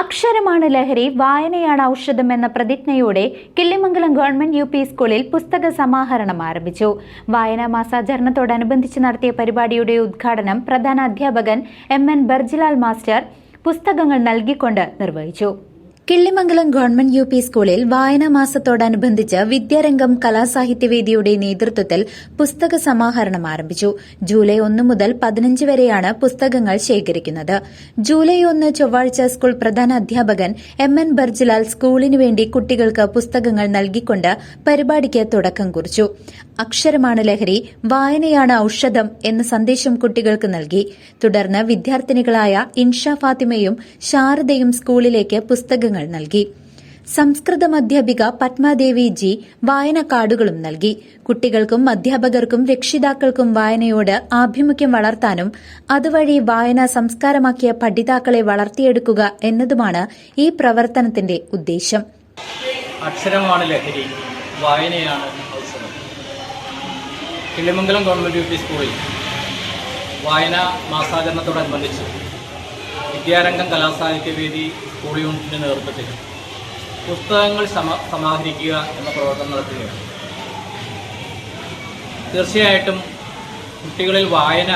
അക്ഷരമാണ് ലഹരി വായനയാണ് ഔഷധം എന്ന പ്രതിജ്ഞയോടെ കിള്ളിമംഗലം ഗവൺമെന്റ് യു പി സ്കൂളിൽ പുസ്തക സമാഹരണം ആരംഭിച്ചു. വായനാ മാസാചരണത്തോടനുബന്ധിച്ച് നടത്തിയ പരിപാടിയുടെ ഉദ്ഘാടനം പ്രധാന അധ്യാപകൻ എം എൻ ബർജിലാൽ മാസ്റ്റർ പുസ്തകങ്ങൾ നൽകിക്കൊണ്ട് നിർവഹിച്ചു. കിള്ളിമംഗലം ഗവൺമെന്റ് യു പി സ്കൂളിൽ വായനാ മാസത്തോടനുബന്ധിച്ച് വിദ്യാരംഗം കലാസാഹിത്യവേദിയുടെ നേതൃത്വത്തിൽ പുസ്തക സമാഹരണം ആരംഭിച്ചു. ജൂലൈ ഒന്ന് മുതൽ പതിനഞ്ച് വരെയാണ് പുസ്തകങ്ങൾ ശേഖരിക്കുന്നത്. ജൂലൈ ഒന്ന് ചൊവ്വാഴ്ച സ്കൂൾ പ്രധാന അധ്യാപകൻ എം എൻ ബർജിലാൽ സ്കൂളിനു വേണ്ടി കുട്ടികൾക്ക് പുസ്തകങ്ങൾ നൽകിക്കൊണ്ട് പരിപാടിക്ക് തുടക്കം കുറിച്ചു. അക്ഷരമാണ് ലഹരി വായനയാണ് ഔഷധം എന്ന സന്ദേശം കുട്ടികൾക്ക് നൽകി. തുടർന്ന് വിദ്യാർത്ഥിനികളായ ഇൻഷ ഫാത്തിമയും ശാരദയും സ്കൂളിലേക്ക് പുസ്തകങ്ങൾ നൽകി. സംസ്കൃതം അധ്യാപിക പത്മാദേവി ജി വായന കാർഡുകളും നൽകി. കുട്ടികൾക്കും അധ്യാപകർക്കും രക്ഷിതാക്കൾക്കും വായനയോട് ആഭിമുഖ്യം വളർത്താനും അതുവഴി വായന സംസ്കാരമാക്കിയ പഠിതാക്കളെ വളർത്തിയെടുക്കുക എന്നതുമാണ് ഈ പ്രവർത്തനത്തിന്റെ ഉദ്ദേശം. അക്ഷരമാണ് ലഹരി. വായനയാണ് ഔഷധം കിളിമംഗലം ഗവൺമെന്റ് യു പി സ്കൂളിൽ വായനാ മാസാചരണത്തോടനുബന്ധിച്ച് വിദ്യാരംഗം കലാസാഹിത്യവേദി സ്കൂൾ യൂണിറ്റിന്റെ നേതൃത്വത്തിൽ പുസ്തകങ്ങൾ സമ സമാഹരിക്കുക എന്ന പ്രവർത്തനം നടത്തുകയാണ്. തീർച്ചയായിട്ടും കുട്ടികളിൽ വായന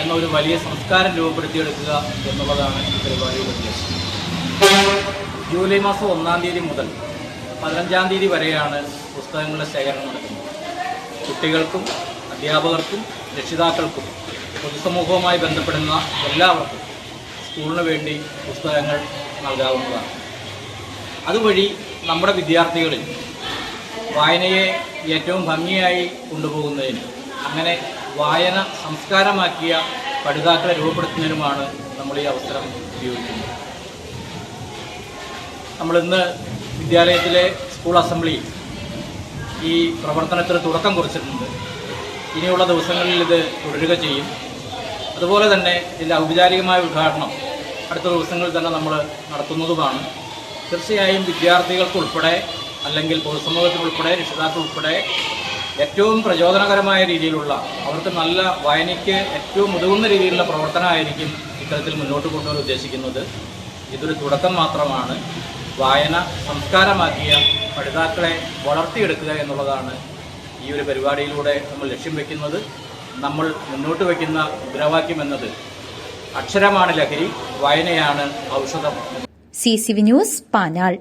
എന്നൊരു വലിയ സംസ്കാരം രൂപപ്പെടുത്തിയെടുക്കുക എന്നുള്ളതാണ് ഈ പരിപാടിയുടെ ഉദ്ദേശം. ജൂലൈ മാസം ഒന്നാം തീയതി മുതൽ പതിനഞ്ചാം തീയതി വരെയാണ് പുസ്തകങ്ങളുടെ ശേഖരണം നടക്കുന്നത്. കുട്ടികൾക്കും അധ്യാപകർക്കും രക്ഷിതാക്കൾക്കും പൊതുസമൂഹവുമായി ബന്ധപ്പെടുന്ന എല്ലാവർക്കും സ്കൂളിന് വേണ്ടി പുസ്തകങ്ങൾ നൽകാവുന്നതാണ്. അതുവഴി നമ്മുടെ വിദ്യാർത്ഥികളിൽ വായനയെ ഏറ്റവും ഭംഗിയായി കൊണ്ടുപോകുന്നതിന് അങ്ങനെ വായന സംസ്കാരമാക്കിയ പഠിതാക്കളെ രൂപപ്പെടുത്തുന്നതിനുമാണ് നമ്മൾ ഈ അവസരം ഉപയോഗിക്കുന്നത്. നമ്മളിന്ന് വിദ്യാലയത്തിലെ സ്കൂൾ അസംബ്ലി ഈ പ്രവർത്തനത്തിന് തുടക്കം കുറിച്ചിട്ടുണ്ട്. ഇനിയുള്ള ദിവസങ്ങളിൽ ഇത് തുടരുക ചെയ്യും. അതുപോലെ തന്നെ ഇതിന്റെ ഔപചാരികമായ ഉദ്ഘാടനം അടുത്ത ദിവസങ്ങളിൽ തന്നെ നമ്മൾ നടത്തുന്നതുമാണ്. തീർച്ചയായും വിദ്യാർത്ഥികൾക്കുൾപ്പെടെ അല്ലെങ്കിൽ പൊതുസമൂഹത്തിനുൾപ്പെടെ രക്ഷിതാക്കളുൾപ്പെടെ ഏറ്റവും പ്രചോദനകരമായ രീതിയിലുള്ള അവർക്ക് നല്ല വായനയ്ക്ക് ഏറ്റവും ഉതകുന്ന രീതിയിലുള്ള പ്രവർത്തനമായിരിക്കും ഇത്തരത്തിൽ മുന്നോട്ട് കൊണ്ടുവരാൻ ഉദ്ദേശിക്കുന്നത്. ഇതൊരു തുടക്കം മാത്രമാണ്. വായന സംസ്കാരമാക്കിയ പഠിതാക്കളെ വളർത്തിയെടുക്കുക എന്നുള്ളതാണ് ഈ ഒരു പരിപാടിയിലൂടെ നമ്മൾ ലക്ഷ്യം വെക്കുന്നത്. നമ്മൾ മുന്നോട്ട് വയ്ക്കുന്ന മുദ്രാവാക്യം എന്നത് അക്ഷരമാണ് ലഹരി വായനയാണ് ഔഷധം. C C V news Panjal.